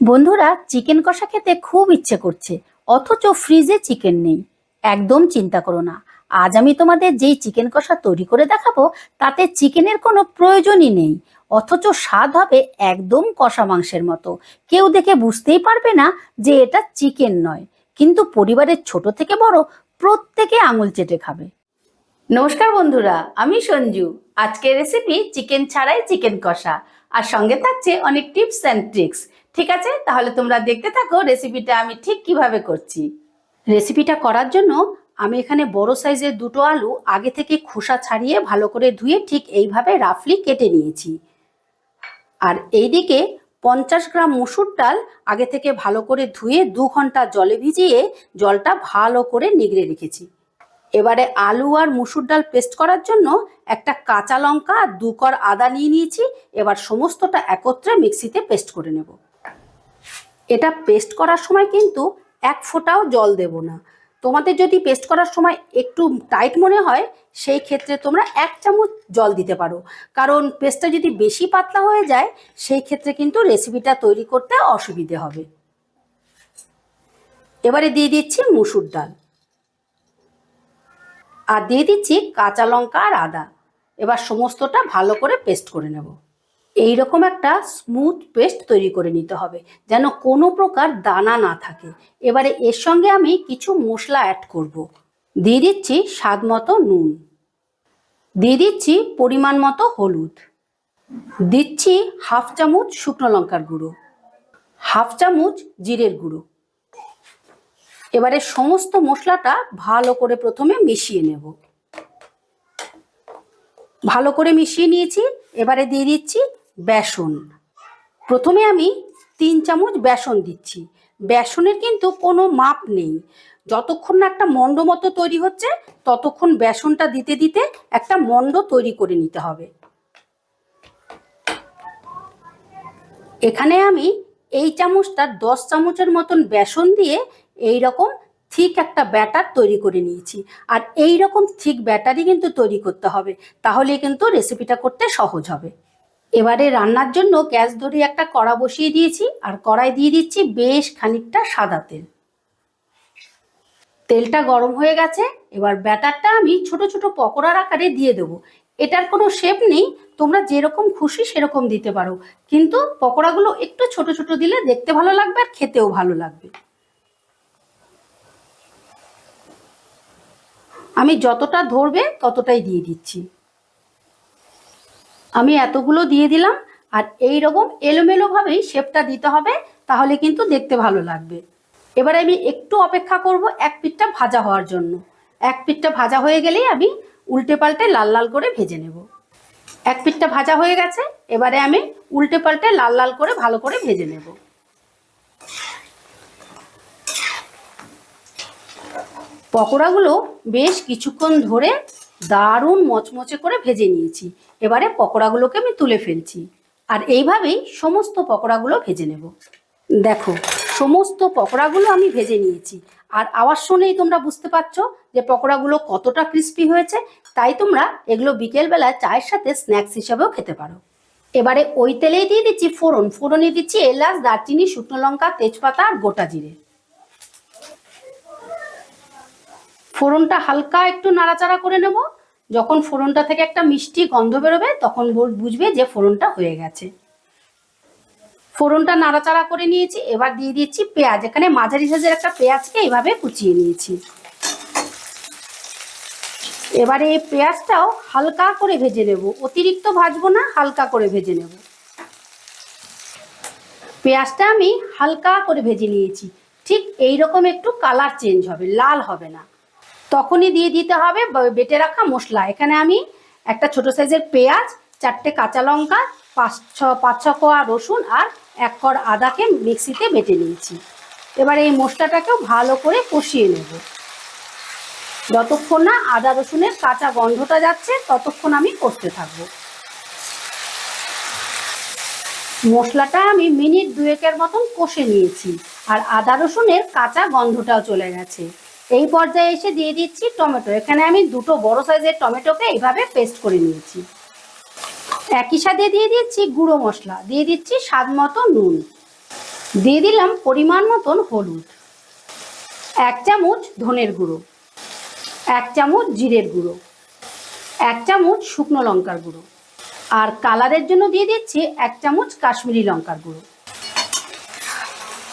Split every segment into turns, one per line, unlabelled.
বন্ধুরা, চিকেন কষা খেতে খুব ইচ্ছে করছে, অথচ ফ্রিজে চিকেন নেই। একদম চিন্তা করো না, আজ আমি তোমাদের যেই চিকেন কষা তৈরি করে দেখাবো, তাতে চিকেনের কোনো প্রয়োজনই নেই, অথচ স্বাদ হবে একদম কষা মাংসের মতো। কেউ দেখে বুঝতেই পারবে না যে এটা চিকেন নয়, কিন্তু পরিবারের ছোট থেকে বড় প্রত্যেকে আঙুল চেটে খাবে। নমস্কার বন্ধুরা, আমি সঞ্জু। আজকের রেসিপি চিকেন ছাড়াই চিকেন কষা, আর সঙ্গে থাকছে অনেক টিপস অ্যান্ড ট্রিক্স ঠিক আছে? তাহলে তোমরা দেখতে থাকো রেসিপিটা আমি ঠিক কীভাবে করছি। রেসিপিটা করার জন্য আমি এখানে বড় সাইজের দুটো আলু আগে থেকে খোসা ছাড়িয়ে ভালো করে ধুয়ে ঠিক এইভাবে রাফলি কেটে নিয়েছি। আর এইদিকে পঞ্চাশ গ্রাম মুসুর ডাল আগে থেকে ভালো করে ধুয়ে দু ঘণ্টা জলে ভিজিয়ে জলটা ভালো করে নিগড়ে রেখেছি। এবারে আলু আর মুসুর ডাল পেস্ট করার জন্য একটা কাঁচা লঙ্কা আর দু কর আদা নিয়ে নিয়েছি। এবার সমস্তটা একত্রে মিক্সিতে পেস্ট করে নেব। এটা পেস্ট করার সময় কিন্তু এক ফোঁটাও জল দেব না। তোমাদের যদি পেস্ট করার সময় একটু টাইট মনে হয়, সেই ক্ষেত্রে তোমরা এক চামচ জল দিতে পারো। কারণ পেস্টটা যদি বেশি পাতলা হয়ে যায়, সেই ক্ষেত্রে কিন্তু রেসিপিটা তৈরি করতে অসুবিধে হবে। এবারে দিয়ে দিচ্ছি মুসুর ডাল। আর দিয়ে দিচ্ছি কাঁচা লঙ্কা আর আদা। এবার সমস্তটা ভালো করে পেস্ট করে নেব। এই রকম একটা স্মুথ পেস্ট তৈরি করে নিতে হবে, যেন কোনো প্রকার দানা না থাকে। এবারে এর সঙ্গে আমি কিছু মশলা অ্যাড করব। দিয়ে দিচ্ছি স্বাদ মতো নুন। দিয়ে দিচ্ছি পরিমাণ মতো হলুদ। দিচ্ছি হাফ চামচ শুকনো লঙ্কার গুঁড়ো। হাফ চামচ জিরের গুঁড়ো। এবারে সমস্ত মশলাটা ভালো করে প্রথমে মিশিয়ে নেব। ভালো করে মিশিয়ে নিয়েছি। এবারে দিয়ে দিচ্ছি বেসন। প্রথমে আমি তিন চামচ বেসন দিচ্ছি। বেসনের কিন্তু কোনো মাপ নেই। যতক্ষণ না একটা মণ্ড মতো তৈরি হচ্ছে, ততক্ষণ বেসনটা দিতে দিতে একটা মণ্ড তৈরি করে নিতে হবে। এখানে আমি এই চামচটা দশ চামচের মতন বেসন দিয়ে এই রকম ঠিক একটা ব্যাটার তৈরি করে নিয়েছি। আর এই রকম ঠিক ব্যাটারই কিন্তু তৈরি করতে হবে। তাহলে কিন্তু রেসিপিটা করতে সহজ হবে। এবারে রান্নার জন্য গ্যাস ধরে একটা কড়া বসিয়ে দিয়েছি, আর কড়াই দিয়ে দিচ্ছি বেশ খানিকটা সাদা তেল। তেলটা গরম হয়ে গেছে, এবার ব্যাটারটা আমি ছোট ছোট পকোড়ার আকারে দিয়ে দেবো। এটার কোনো শেপ নেই, তোমরা যেরকম খুশি সেরকম দিতে পারো। কিন্তু পকোড়াগুলো একটু ছোট ছোট দিলে দেখতে ভালো লাগবে আর খেতেও ভালো লাগবে। আমি যতটা ধরবে ততটাই দিয়ে দিচ্ছি। আমি এতগুলো দিয়ে দিলাম, আর এই রকম এলোমেলোভাবেই শেপটা দিতে হবে, তাহলে কিন্তু দেখতে ভালো লাগবে। এবারে আমি একটু অপেক্ষা করব এক পিঠটা ভাজা হওয়ার জন্য। এক পিঠটা ভাজা হয়ে গেলেই আমি উল্টে পাল্টে লাল লাল করে ভেজে নেব। এক পিঠটা ভাজা হয়ে গেছে, এবারে আমি উল্টে পাল্টে লাল লাল করে ভালো করে ভেজে নেব। পকোড়াগুলো বেশ কিছুক্ষণ ধরে দারুণ মচমচে করে ভেজে নিয়েছি। এবারে পকোড়াগুলোকে আমি তুলে ফেলছি। আর এইভাবেই সমস্ত পকোড়াগুলো ভেজে নেব। দেখো, সমস্ত পকোড়াগুলো আমি ভেজে নিয়েছি। আর আওয়াজ শুনেই তোমরা বুঝতে পারছ যে পকোড়াগুলো কতটা ক্রিস্পি হয়েছে। তাই তোমরা এগুলো বিকেলবেলা চায়ের সাথে স্ন্যাক্স হিসাবেও খেতে পারো। এবারে ওই তেলেই দিয়ে দিচ্ছি ফোড়ন। ফোড়নে দিচ্ছি এলাচ, দারচিনি, শুকনো লঙ্কা, তেজপাতা আর গোটা জিরে। ফোড়নটা হালকা একটু নাড়াচাড়া করে নেব। যখন ফোড়নটা থেকে একটা মিষ্টি গন্ধ বেরোবে, তখন বুঝবে যে ফোড়নটা হয়ে গেছে। ফোড়নটা নাড়াচাড়া করে নিয়েছি, এবার দিয়ে দিচ্ছি পেঁয়াজ। এখানে মাঝারি সাইজের একটা পেঁয়াজকে এইভাবে কুচিয়ে নিয়েছি। এবারে এই পেঁয়াজটাও হালকা করে ভেজে নেব। অতিরিক্ত ভাজবো না, হালকা করে ভেজে নেব। পেঁয়াজটা আমি হালকা করে ভেজে নিয়েছি। ঠিক এই রকম একটু কালার চেঞ্জ হবে, লাল হবে না। তখনই দিয়ে দিতে হবে বেটে রাখা মশলা। এখানে আমি একটা ছোট সাইজের পেঁয়াজ, চারটে কাঁচা লঙ্কা, পাঁচ ছ পাঁচ ছ কোয়া রসুন আর এক কর আদাকে মিক্সিতে বেটে নিয়েছি। এবার এই মশলাটাকেও ভালো করে কষিয়ে নেব। যতক্ষণ না আদা রসুনের কাঁচা গন্ধটা যাচ্ছে, ততক্ষণ আমি কষতে থাকব। মশলাটা আমি মিনিট দুয়েকের মতন কষে নিয়েছি, আর আদা রসুনের কাঁচা গন্ধটাও চলে গেছে। এই পর্যায়ে এসে দিয়ে দিচ্ছি টমেটো। এখানে আমি দুটো বড় সাইজের টমেটোকে এইভাবে পেস্ট করে নিয়েছি। একই সাথে দিয়ে দিচ্ছি গুঁড়ো মশলা। দিয়ে দিচ্ছি স্বাদ মতো নুন। দিয়ে দিলাম পরিমাণ মতন হলুদ। এক চামচ ধনের গুঁড়ো। এক চামচ জিরের গুঁড়ো। এক চামচ শুকনো লঙ্কার গুঁড়ো। আর কালারের জন্য দিয়ে দিচ্ছি এক চামচ কাশ্মীরি লঙ্কার গুঁড়ো।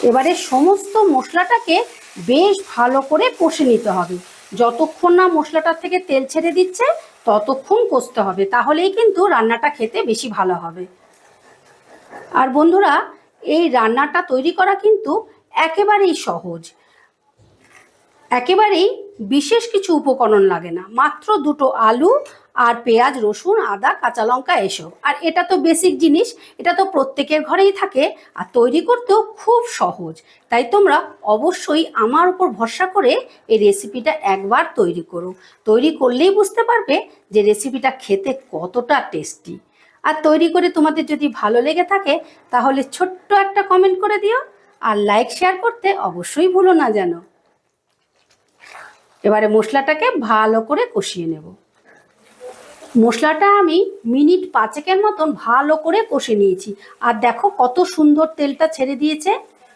এবারে সমস্ত মশলাটাকে বেশ ভালো করে কষে নিতে হবে। যতক্ষণ না মশলাটার থেকে তেল ছেড়ে দিচ্ছে, ততক্ষণ কষতে হবে। তাহলেই কিন্তু রান্নাটা খেতে বেশি ভালো হবে। আর বন্ধুরা, এই রান্নাটা তৈরি করা কিন্তু একেবারেই সহজ। একেবারেই বিশেষ কিছু উপকরণ লাগে না। মাত্র দুটো আলু আর পেঁয়াজ, রসুন, আদা, কাঁচা লঙ্কা এসব। আর এটা তো বেসিক জিনিস, এটা তো প্রত্যেকের ঘরেই থাকে আর তৈরি করতেও খুব সহজ। তাই তোমরা অবশ্যই আমার উপর ভরসা করে এই রেসিপিটা একবার তৈরি করো। তৈরি করলেই বুঝতে পারবে যে রেসিপিটা খেতে কতটা টেস্টি আর তৈরি করে তোমাদের যদি ভালো লেগে থাকে, তাহলে ছোট্ট একটা কমেন্ট করে দিও। আর লাইক শেয়ার করতে অবশ্যই ভুলো না যেন। এবারে মশলাটাকে ভালো করে কষিয়ে নেব। মশলাটা আমি মিনিট পাঁচেকের মতন ভালো করে কষে নিয়েছি। আর দেখো কত সুন্দর তেলটা ছেড়ে দিয়েছে।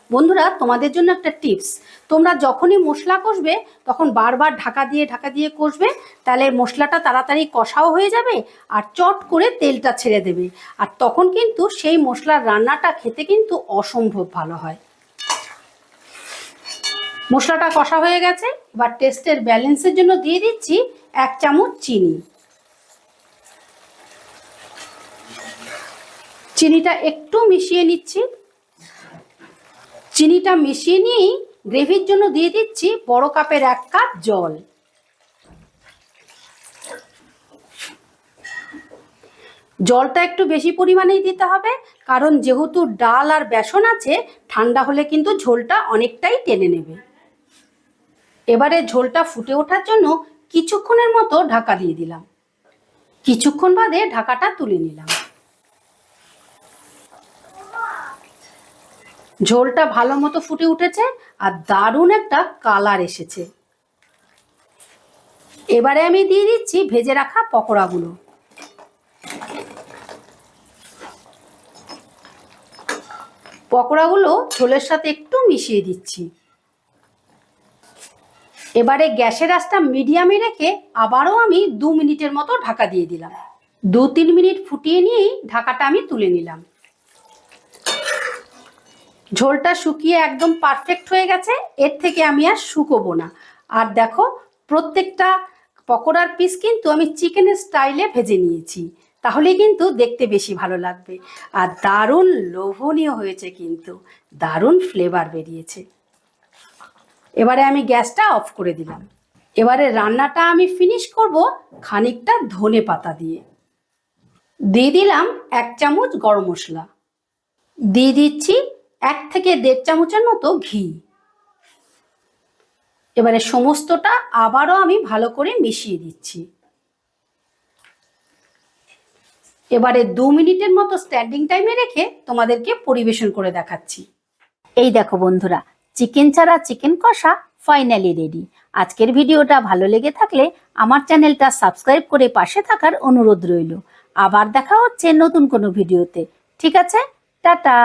বন্ধুরা, তোমাদের জন্য একটা টিপস, তোমরা যখনই মশলা কষবে, তখন বারবার ঢাকা দিয়ে ঢাকা দিয়ে কষবে, তাহলে মশলাটা তাড়াতাড়ি কষাও হয়ে যাবে আর চট করে তেলটা ছেড়ে দেবে। আর তখন কিন্তু সেই মশলার রান্নাটা খেতে কিন্তু অসম্ভব ভালো হয়। মশলাটা কষা হয়ে গেছে। এবার টেস্টের ব্যালেন্সের জন্য দিয়ে দিচ্ছি এক চামচ চিনি। চিনিটা একটু মিশিয়ে নিচ্ছি। চিনিটা মিশিয়ে নিয়েই গ্রেভির জন্য দিয়ে দিচ্ছি বড় কাপের এক কাপ জল। জলটা একটু বেশি পরিমাণেই দিতে হবে, কারণ যেহেতু ডাল আর বেসন আছে, ঠান্ডা হলে কিন্তু ঝোলটা অনেকটাই টেনে নেবে। এবারে ঝোলটা ফুটে ওঠার জন্য কিছুক্ষণের মতো ঢাকা দিয়ে দিলাম। কিছুক্ষণ বাদে ঢাকাটা তুলে নিলাম। ঝোলটা ভালো মতো ফুটে উঠেছে আর দারুণ একটা কালার এসেছে। এবারে আমি দিয়ে দিচ্ছি ভেজে রাখা পকোড়াগুলো। পকোড়াগুলো ঝোলের সাথে একটু মিশিয়ে দিচ্ছি। এবারে গ্যাসের আঁচটা মিডিয়ামে রেখে আবারও আমি দু মিনিটের মতো ঢাকা দিয়ে দিলাম। দু তিন মিনিট ফুটিয়ে নিয়েই ঢাকাটা আমি তুলে নিলাম। ঝোলটা শুকিয়ে একদম পারফেক্ট হয়ে গেছে, এর থেকে আমি আর শুকোবো না। আর দেখো, প্রত্যেকটা পকোড়ার পিস কিন্তু আমি চিকেনের স্টাইলে ভেজে নিয়েছি। তাহলে কিন্তু দেখতে বেশি ভালো লাগবে। আর দারুণ লোভনীয় হয়েছে কিন্তু, দারুণ ফ্লেভার বেরিয়েছে। এবারে আমি গ্যাসটা অফ করে দিলাম। এবারে রান্নাটা আমি ফিনিশ করব খানিকটা ধনে পাতা দিয়ে। দিয়ে দিলাম এক চামচ গরম মশলা। দিয়ে দিচ্ছি এক থেকে দেড় চামচের মতো ঘি। এবারে সমস্তটা আবারও আমি ভালো করে মিশিয়ে দিচ্ছি। এবারে দু মিনিটের মতো স্ট্যান্ডিং টাইমে রেখে তোমাদেরকে পরিবেশন করে দেখাচ্ছি। এই দেখো বন্ধুরা চিকেন ছাড়া চিকেন কষা ফাইনালি রেডি আজকের ভিডিওটা ভালো লেগে থাকলে আমার চ্যানেলটা সাবস্ক্রাইব করে পাশে থাকার অনুরোধ রইল। আবার দেখা হচ্ছে নতুন কোনো ভিডিওতে। ঠিক আছে? টাটা!